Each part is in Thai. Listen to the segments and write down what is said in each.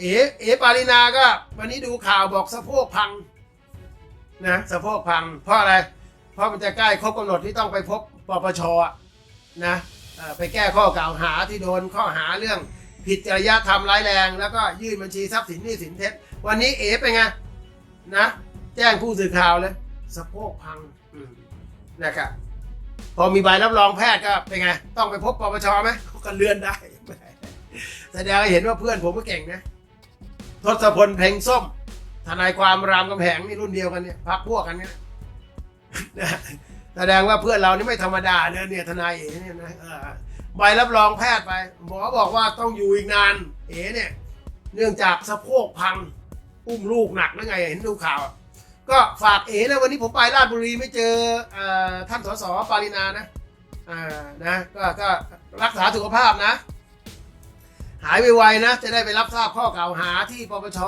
เอเอปารินาก็ วันนี้ดูข่าวบอกสะโพกพังนะสะโพกพัง เพราะอะไร เพราะมันจะใกล้ครบกำหนดที่ต้องไปพบปปชนะไปแก้ข้อกล่าวหาที่โดนข้อหาเรื่องผิดจริยธรรมร้ายแรง แล้วก็ยื่นบัญชีทรัพย์สินหนี้สินเท็จ วันนี้เอเป็นไงนะแจ้งผู้สื่อข่าวเลยสะโพกพังนะครับพอมีใบรับรองแพทย์ก็เป็นไง ต้องไปพบปปชไหมก็เลื่อนได้แสดงให้เห็นว่าเพื่อนผมก็เก่งนะ ทศพลเพลงส้ม ทนายความรามกำแหงนี่รุ่นเดียวกันเนี่ยพักพวกกันเนี่ยแสดงว่าเพื่อนเรานี่ไม่ธรรมดาเนี่ยเนี่ยทนายเอ๋เนี่ยนะใบรับรองแพทย์ไป หมอบอกว่าต้องอยู่อีกนาน เอ๋เนี่ย เนื่องจากสะโพกพังอุ้มลูกหนักหรือไงเห็นดูข่าว ก็ฝากเอ๋นะวันนี้ผมไปราชบุรีไม่เจออท่านสสปารินานะนะก็ก็รักษาสุขภาพนะ หายไวๆนะ จะได้ไปรับทราบข้อกล่าวหาที่ปปช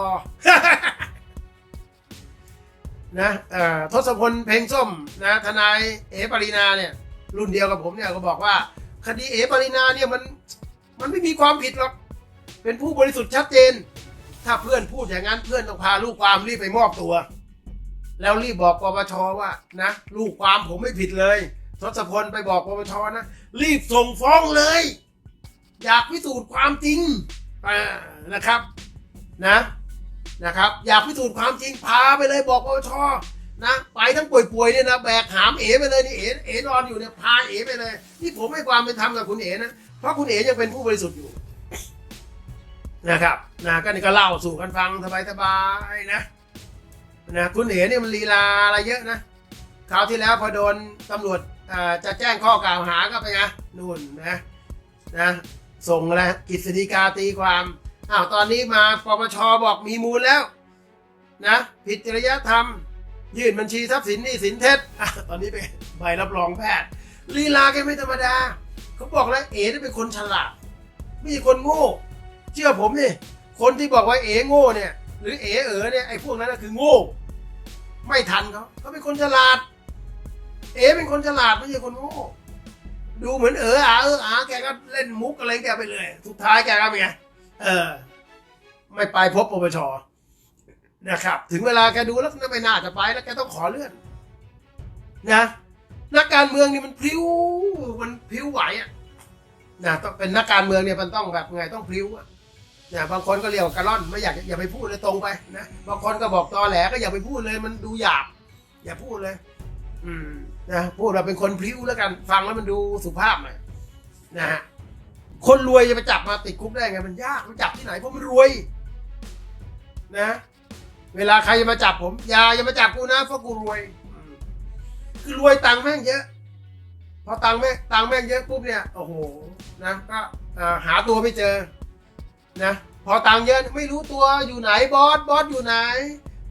นะเอ่อทศพลเพลงส้มนะทนายเอปรินาเนี่ย รุ่นเดียวกับผมเนี่ยก็บอกว่า คดีเอปรินาเนี่ยมันมันไม่มีความผิดหรอกเป็นผู้บริสุทธิ์ชัดเจน ถ้าเพื่อนพูดอย่างนั้นเพื่อนต้องพาลูกความรีบไปมอบตัว แล้วรีบบอกปปชว่านะลูกความผมไม่ผิดเลยทศพลไปบอกปปชนะ รีบส่งฟ้องเลย อยากพิสูจน์ความจริงนะครับนะนะครับ อยากพิสูจน์ความจริงพาไปเลยบอกปปชนะไปทั้งป่วยๆเนี่ยนะแบกหามเอ๋ไปเลยนี่เอ๋เอ๋นอนอยู่เนี่ยพาเอ๋ไปเลยนี่ผมให้ความเป็นธรรมกับคุณเอ๋นะเพราะคุณเอ๋ยังเป็นผู้บริสุทธิ์อยู่นะครับนะก็นี่ก็เล่าสู่กันฟังสบายๆนะนะคุณเอ๋เนี่ยมันลีลาอะไรเยอะนะคราวที่แล้วพอโดนตำรวจอ่าจะแจ้งข้อกล่าวหาก็ไปไงนู่นนะนะ ส่งอะไรกฤษฎีกาตีความอ้าวตอนนี้มาปปชบอกมีมูลแล้วนะผิดจริยธรรม ยื่นบัญชีทรัพย์สินหนี่สินเท็จตอนนี้เป็นใบรับรองแพทย์ลีลาแกไม่ธรรมดาเขาบอกแล้วเอ๋เป็นคนฉลาดไม่ใช่คนโง่ เชื่อผมนี่คนที่บอกว่าเอ๋โง่เนี่ย หรือเอ๋เอ๋เนี่ยไอ้พวกนั้นก็คือโง่ ไม่ทันเขาเขาเป็นคนฉลาด เอ๋เป็นคนฉลาดไม่ใช่คนโง่ ดูเหมือนเอออาเอออาแกก็เล่นมุกอะไรแกไปเลย สุดท้ายแกก็เป็นไงเออ ไม่ไปพบปปชนะครับ ถึงเวลาแกดูแล้วไม่น่าจะไปแล้วแกต้องขอเลื่อน นะนักการเมืองนี่มันพลิ้วมันพลิ้วไหวอะนะต้องเป็นนักการเมืองเนี่ยมันต้องแบบไงต้องพลิ้วอะนี่ยบางคนก็เรียกว่ากระล่อนไม่อยากอย่าไปพูดเลยตรงไปนะบางคนก็บอกตอแหลก็อย่าไปพูดเลยมันดูหยาบอย่าพูดเลย อืมนะพูดเราเป็นคนพลิ้วแล้วกัน ฟังแล้วมันดูสุภาพหน่อยนะฮะคนรวยจะไปจับมาติดคุกได้ไง มันยากมันจับที่ไหนเพราะมันรวย นะ เวลาใครจะมาจับผมอย่าอย่ามาจับกูนะเพราะกูรวยคือรวยตังแม่งเยอะพอตังแม่งตังแม่งเยอะปุ๊บเนี่ยโอ้โหนะก็หาตัวไม่เจอ นะ พอตังเยอะไม่รู้ตัวอยู่ไหนบอสบอสอยู่ไหน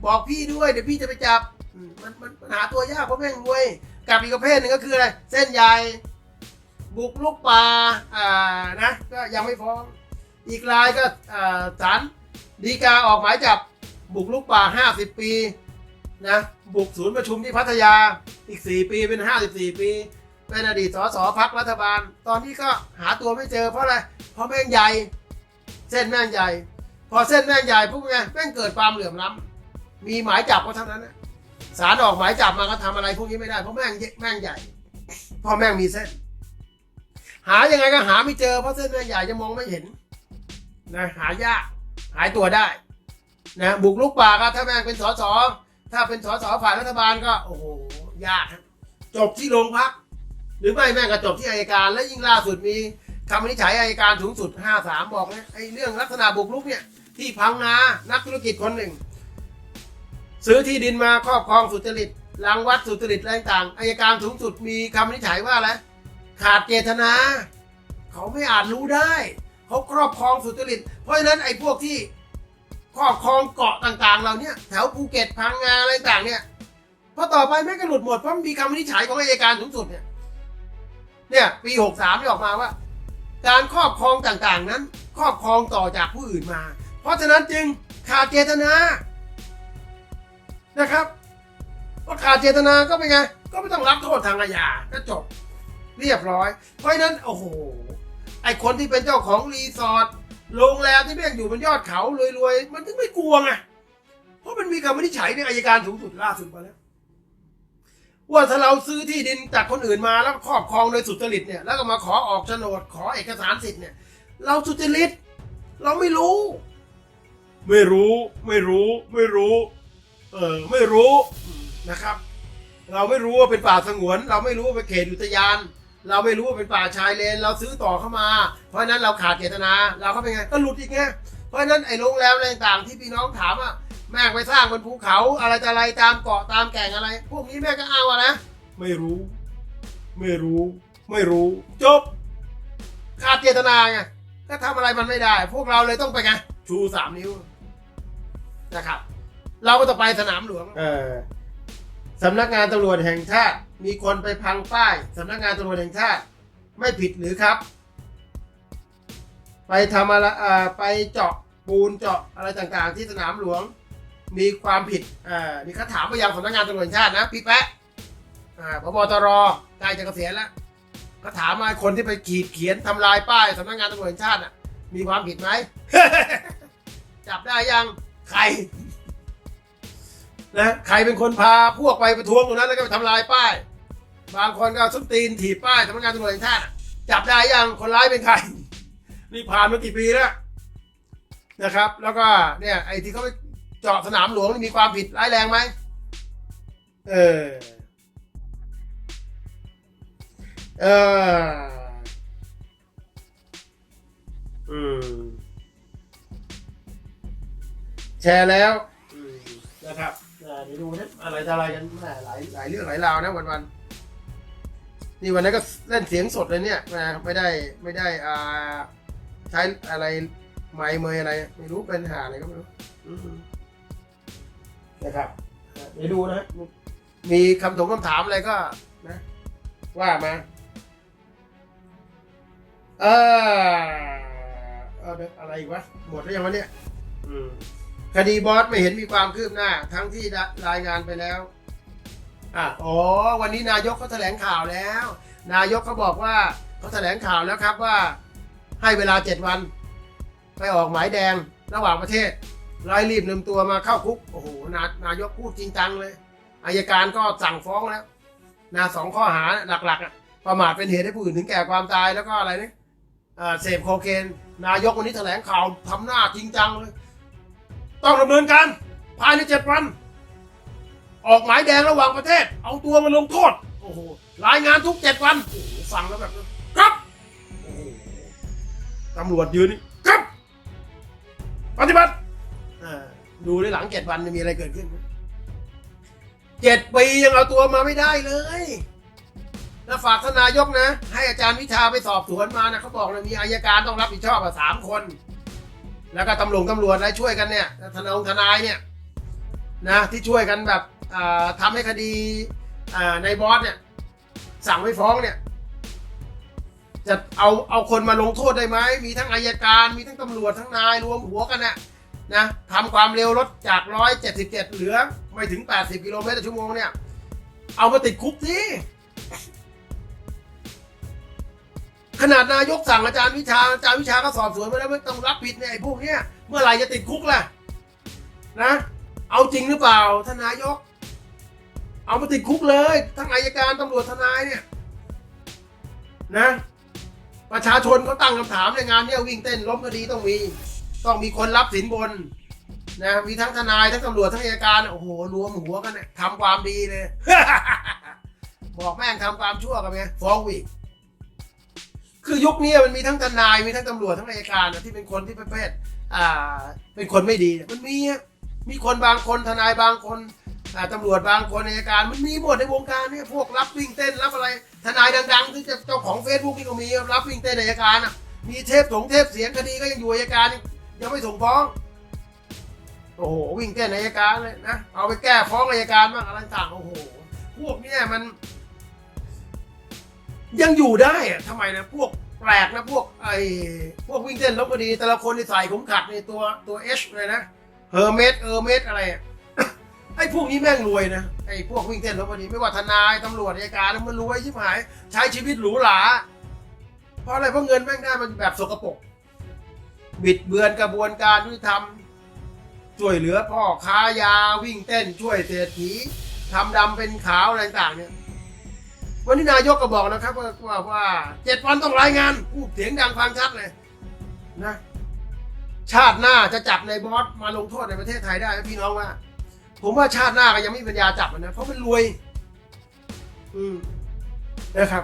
บอกพี่ด้วยเดี๋ยวพี่จะไปจับ มันมันมันหาตัวยากเพราะแม่งรวยกับอีกประเภทหนึ่งก็คืออะไร เส้นใหญ่ บุกลุกป่าอ่านะก็ยังไม่ฟ้อง อีกรายก็อ่าศาลดีกาออกหมายจับบุกลุกป่า 50 ปีนะบุกศูนย์ประชุมที่พัทยาอีก 4 ปีเป็น 54 ปี เป็นอดีตสสพักรัฐบาล ตอนนี้ก็หาตัวไม่เจอเพราะอะไรเพราะแม่งใหญ่ เส้นแม่งใหญ่ พอเส้นแม่งใหญ่ปุ๊บไงแม่งเกิดความเหลื่อมล้ำมีหมายจับก็เท่านั้นนะ ศาลออกหมายจับมาก็ทำอะไรพวกนี้ไม่ได้เพราะแม่งแม่งใหญ่เพราะแม่งมีเส้น หายังไงก็หาไม่เจอเพราะเส้นแม่งใหญ่จะมองไม่เห็นนะหายากหายตัวได้นะบุกลุกป่าก็ถ้าแม่งเป็นสสถ้าเป็นสสฝ่ายรัฐบาลก็โอ้โหยากจบที่โรงพัก หรือไม่แม่งก็จบที่อายการ และยิ่งล่าสุดมีคำวินิจฉัยอายการสูงสุด 53 บอกนะไอ้เรื่องลักษณะบุกลุกเนี่ยที่พังงานักธุรกิจคนหนึ่ง ซื้อที่ดินมาครอบครองสุจริตรังวัดสุจริตอะไรต่างอายการสูงสุดมีคำวินิจฉัยว่าอะไรขาดเจตนา เขาไม่อาจรู้ได้เขาครอบครองสุจริต เพราะฉะนั้นไอ้พวกที่ครอบครองเกาะต่างๆ เราเนี่ยแถวภูเก็ตพังงาอะไรต่างเนี่ยพอต่อไปแม่งก็หลุดหมดเพราะมีคำวินิจฉัยของอัยการสูงสุดเนี่ยเนี่ยปีหกสามที่ออกมาว่า การครอบครองต่างๆนั้น ครอบครองต่อจากผู้อื่นมา เพราะฉะนั้นจึงขาดเจตนา นะครับพอขาดเจตนาก็เป็นไง ก็ไม่ต้องรับโทษทางอาญาก็จบ เรียบร้อย เพราะฉะนั้น โอ้โห ไอคนที่เป็นเจ้าของรีสอร์ทโรงแรมที่แม่งอยู่บนยอดเขารวยๆ มันถึงไม่กลัวไงเพราะมันมีคำวินิจฉัยในอายการสูงสุดล่าสุดมาแล้วว่าถ้าเราซื้อที่ดินจากคนอื่นมาแล้วครอบครองโดยสุจริตเนี่ยแล้วก็มาขอออกโฉนดขอเอกสารสิทธิ์เนี่ย เราสุจริต เราไม่รู้ ไม่รู้ ไม่รู้ ไม่รู้ เออไม่รู้นะครับ เราไม่รู้ว่าเป็นป่าสงวน เราไม่รู้ว่าเป็นเขตอุทยาน เราไม่รู้ว่าเป็นป่าชายเลน เราซื้อต่อเข้ามา เพราะนั้นเราขาดเจตนา เราก็เป็นไงก็หลุดอีกไงเพราะนั้นไอ้โรงแรมอะไรต่างๆที่พี่น้องถามอะแม่งไปสร้างบนภูเขาอะไรจะอะไรตามเกาะตามแก่งอะไร พวกนี้แม่งก็อ้างว่านะไม่รู้ ไม่รู้ ไม่รู้ จบ ขาดเจตนาไงก็ทำอะไรมันไม่ได้ พวกเราเลยต้องไปไงชูสามนิ้วนะครับ เราก็ต้องไปสนามหลวง เออสำนักงานตำรวจแห่งชาติ มีคนไปพังป้ายสำนักงานตำรวจแห่งชาติ ไม่ผิดหรือครับ ไปทำอะไรอ่าไปเจาะปูนเจาะอะไรต่างๆ ที่สนามหลวง มีความผิดอ่านี่เขาถามไปยังสำนักงานตำรวจแห่งชาตินะพี่แปะอ่าพบตรใกล้จะเกษียณแล้วก็ถามมาคนที่ไปขีดเขียนทำลายป้ายสำนักงานตำรวจแห่งชาติน่ะ มีความผิดไหม จับได้ยังใคร นะใครเป็นคนพาพวกไปประท้วงตรงนั้นแล้วก็ไปทำลายป้าย บางคนก็เอาส้นตีนถีบป้ายสำนักงานตำรวจแห่งชาติจับได้ยังคนร้ายเป็นใคร นี่ผ่านมากี่ปีแล้วนะครับ แล้วก็เนี่ยไอ้ที่เขาไปเจาะสนามหลวงนี่มีความผิดร้ายแรงไหมเออเอออืมแชร์แล้วนะครับ เดี๋ยวดูนะอะไรจะอะไรกันแหมหลายหลายเรื่องหลายราวนะวันวันๆนี่วันนั้นก็เล่นเสียงสดเลยเนี่ยนะไม่ได้ไม่ได้อ่าใช้อะไรไมค์เมยอะไร ไม่รู้เป็นหาอะไรก็ไม่รู้อืมนะครับอ่าเดี๋ยวดูนะมีคำถงคำถามอะไรก็นะ ว่ามาเออเอาเดี๋ยวอะไรอีกวะหมดแล้วยังวะเนี่ยอืม คดีบอสไม่เห็นมีความคืบหน้า ทั้งที่รายงานไปแล้วอะอ๋อวันนี้นายกเขาแถลงข่าวแล้ว นายกเขาบอกว่าเขาแถลงข่าวแล้วครับว่า ให้เวลาเจ็ดวัน ไปออกหมายแดงระหว่างประเทศรายรีบนำตัวมาเข้าคุกโอ้โหนานายกพูดจริงจังเลยอายการก็สั่งฟ้องแล้วนาสองข้อหาหลักๆอะประมาทเป็นเหตุให้ผู้อื่นถึงแก่ความตายแล้วก็อะไรเนี่ยเสพโคเคนนายกวันนี้แถลงข่าวทำหน้าจริงจังเลย ต้องดำเนินการภายในเจ็ดวัน ออกหมายแดงระหว่างประเทศ เอาตัวมาลงโทษโอ้โหรายงานทุกเจ็ดวันโอ้โหฟังแล้วแบบนั้นครับโอ้โหตำรวจยืนนี่ครับ ปฏิบัติอ่าดูในหลังเจ็ดวันจะมีอะไรเกิดขึ้นไหมเจ็ดปียังเอาตัวมาไม่ได้เลยแล้วฝากทานนายกนะ ให้อาจารย์วิชาไปสอบสวนมานะเขาบอกเลยมีอายการต้องรับผิดชอบอะสามคน แล้วก็ตำรวจตำรวจอะไรช่วยกันเนี่ยทนายทนายเนี่ยนะที่ช่วยกันแบบอ่าทำให้คดีในบอสเนี่ยสั่งไม่ฟ้องเนี่ยจะเอาเอาคนมาลงโทษได้ไหมมีทั้งอายการมีทั้งตำรวจทั้งนายรวมหัวกันน่ะนะทำความเร็วลดจากร้อยเจ็ดสิบเจ็ดเหลือไม่ถึงแปดสิบกิโลเมตรต่อชั่วโมงเนี่ยเอามาติดคุกสิ ขนาดนายกสั่งอาจารย์วิชาอาจารย์วิชาก็สอบสวนมาแล้วไม่ต้องรับผิดเนี่ยไอ้พวกเนี้ยเมื่อไหร่จะติดคุกล่ะนะ เอาจริงหรือเปล่าท่านนายก เอามาติดคุกเลยทั้งอายการตำรวจทนายเนี่ยนะประชาชนเขาตั้งคำถามในงานเนี่ยวิ่งเต้นล้มคดีต้องมี ต้องมีคนรับสินบนนะมีทั้งทนายทั้งตำรวจทั้งอายการโอ้โหรวมหัวกันเนี่ยทำความดีเลย บอกแม่งทำความชั่วกันไงฟ้องอีก คือยุคนี้มันมีทั้งทนายมีทั้งตำรวจทั้งอายการที่เป็นคนที่ประเภทอ่าเป็นคนไม่ดีมันมีมีคนบางคนทนายบางคนตำรวจบางคนอายการมันมีหมดในวงการเนี่ยพวกรับวิ่งเต้นรับอะไร ทนายดังๆที่จะเจ้าของเฟซบุ๊กนี่ก็มีรับวิ่งเต้นอายการอะมีเทปถงเทปเสียงคดีก็ยังอยู่อายการยังไม่ส่งฟ้องโอ้โหวิ่งเต้นอายการเลยนะเอาไปแก้ฟ้องอายการบ้างอะไรต่างโอ้โหพวกเนี้ยมัน ยังอยู่ได้อะทำไมนะพวกแปลกนะพวกไอ้พวกวิ่งเต้นลบพอดี แต่ละคนที่ใส่เข็มขัดในตัวตัวเอชเลยนะเฮอร์เมสเออร์เมสอะไรอะไอ้พวกนี้แม่งรวยนะไอ้พวกวิ่งเต้นลบพอดีไม่ว่าทนายตำรวจอัยการมันรวยชิบหาย ใช้ชีวิตหรูหราเพราะอะไรเพราะเงินแม่งได้มันแบบสกปรกบิดเบือนกระบวนการยุติธรรมช่วยเหลือพ่อค้ายาวิ่งเต้นช่วยเศรษฐีทำดำเป็นขาวอะไรต่างเนี่ย วันนี้นายกก็บอกนะครับว่าว่าว่าเจ็ดวันต้องรายงานพูดเสียงดังฟังชัดเลยนะชาติหน้าจะจับในบอสมาลงโทษในประเทศไทยได้พี่น้องว่า ผมว่าชาติหน้าก็ยังไม่มีปัญญาจับมันนะเพราะมันรวย อืมนะครับ